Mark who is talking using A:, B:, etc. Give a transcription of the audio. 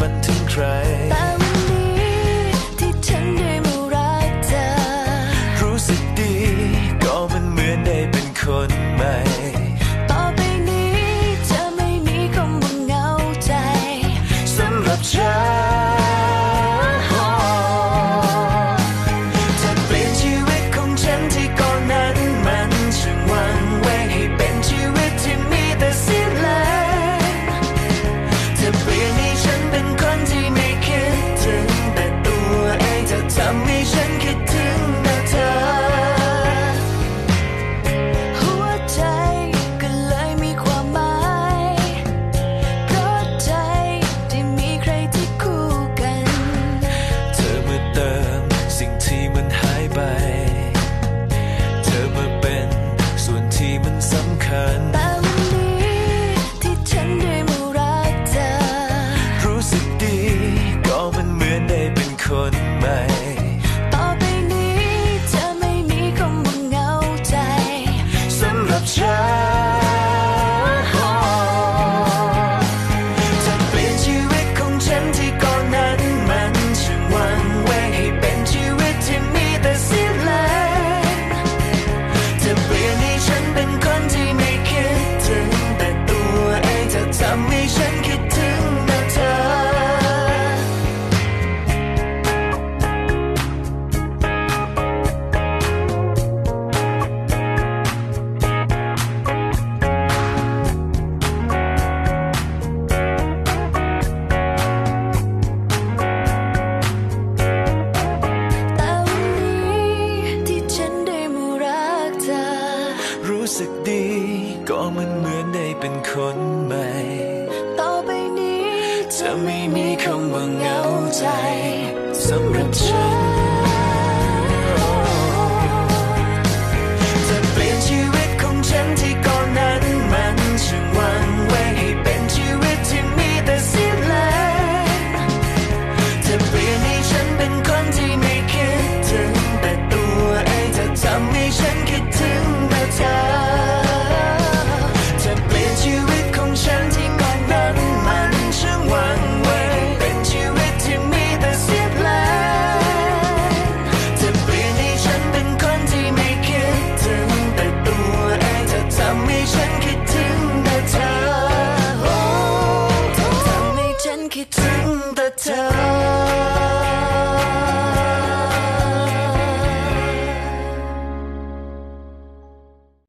A: infant in Christ. 看 รู้สึก
B: ดี ก็
A: มันเหมือนได้เป็นคนใหม่
B: ต่อไปนี้จะไม่มีคำว่าเหงาใจ
A: สำหรับฉัน